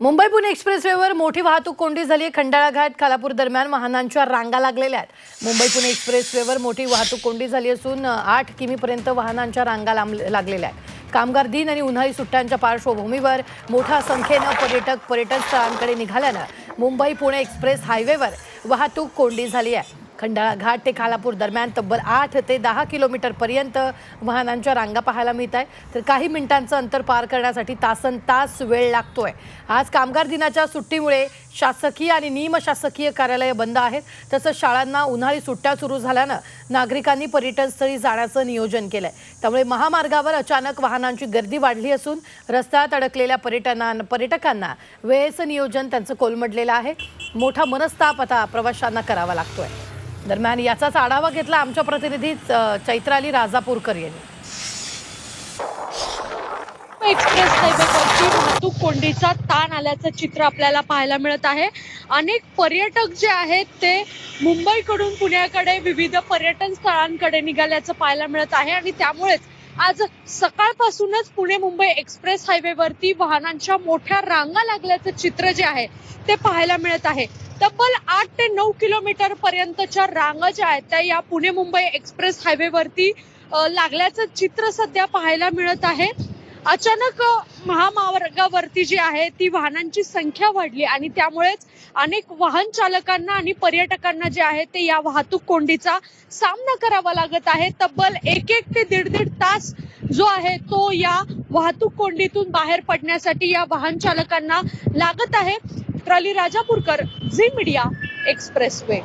मुंबई पुणे एक्सप्रेसवेवर मोठी वाहतूक कोंडी झाली आहे. खंडाळा घाट खालापूर दरम्यान वाहनांच्या रांगा लागलेल्या आहेत. मुंबई पुणे एक्सप्रेसवेवर मोठी वाहतूक कोंडी झाली असून आठ किमीपर्यंत वाहनांच्या रांगा लांब लागलेल्या आहेत. कामगार दिन आणि उन्हाळी सुट्ट्यांच्या पार्श्वभूमीवर मोठ्या संख्येनं पर्यटक पर्यटन स्थळांकडे निघाल्यानं मुंबई पुणे एक्सप्रेस हायवेवर वाहतूक कोंडी झाली आहे. खंडाळा घाट ते खालापूर दरम्यान तब्बल आठ ते दहा किलोमीटर पर्यंत वाहनांच्या रांगा पाहायला मिळत आहे तर काही मिनिटांचं अंतर पार करण्यासाठी तासन तास वेळ लागतोय. आज कामगार दिनाच्या सुट्टीमुळे शासकीय आणि निमशासकीय कार्यालय बंद आहेत. तसंच शाळांना उन्हाळी सुट्ट्या सुरू झाल्यानं नागरिकांनी पर्यटनस्थळी जाण्याचं नियोजन केलंय. त्यामुळे महामार्गावर अचानक वाहनांची गर्दी वाढली असून रस्त्यात अडकलेल्या पर्यटना पर्यटकांना वेळेचं नियोजन त्यांचं कोलमडलेलं आहे. मोठा मनस्ताप आता प्रवाशांना करावा लागतोय. दरम्यान याचाच आढावा घेतला आमच्या प्रतिनिधी चैत्राली राजापूरकर यांनी. एक्सप्रेस हायवेवरची वाहतूक कोंडीचा ताण आल्याचं चित्र आपल्याला पाहायला मिळत आहे. अनेक पर्यटक जे आहेत ते मुंबईकडून पुण्याकडे विविध पर्यटन स्थळांकडे निघाल्याचं पाहायला मिळत आहे आणि त्यामुळेच आज सकाळपासूनच पुणे मुंबई एक्सप्रेस हायवेवरती वाहनांच्या मोठ्या रांगा लागल्याचं चित्र जे आहे ते पाहायला मिळत आहे. तब्बल आठ ते नऊ किलोमीटर पर्यंतच्या रांगा ज्या आहेत त्या या पुणे मुंबई एक्सप्रेस हायवेवरती लागल्याचं चित्र सध्या पाहायला मिळत आहे. अचानक महामार्गावरती जी आहे ती वाहनांची संख्या वाढली आणि त्यामुळेच अनेक वाहन चालकांना आणि पर्यटकांना जे आहे ते या वाहतूक कोंडीचा सामना करावा लागत आहे. तब्बल एक एक ते दीड दीड तास जो आहे तो या वाहतूक कोंडीतून बाहेर पडण्यासाठी या वाहन चालकांना लागत आहे. ट्रॉली राजापूरकर झी मीडिया एक्सप्रेसवे.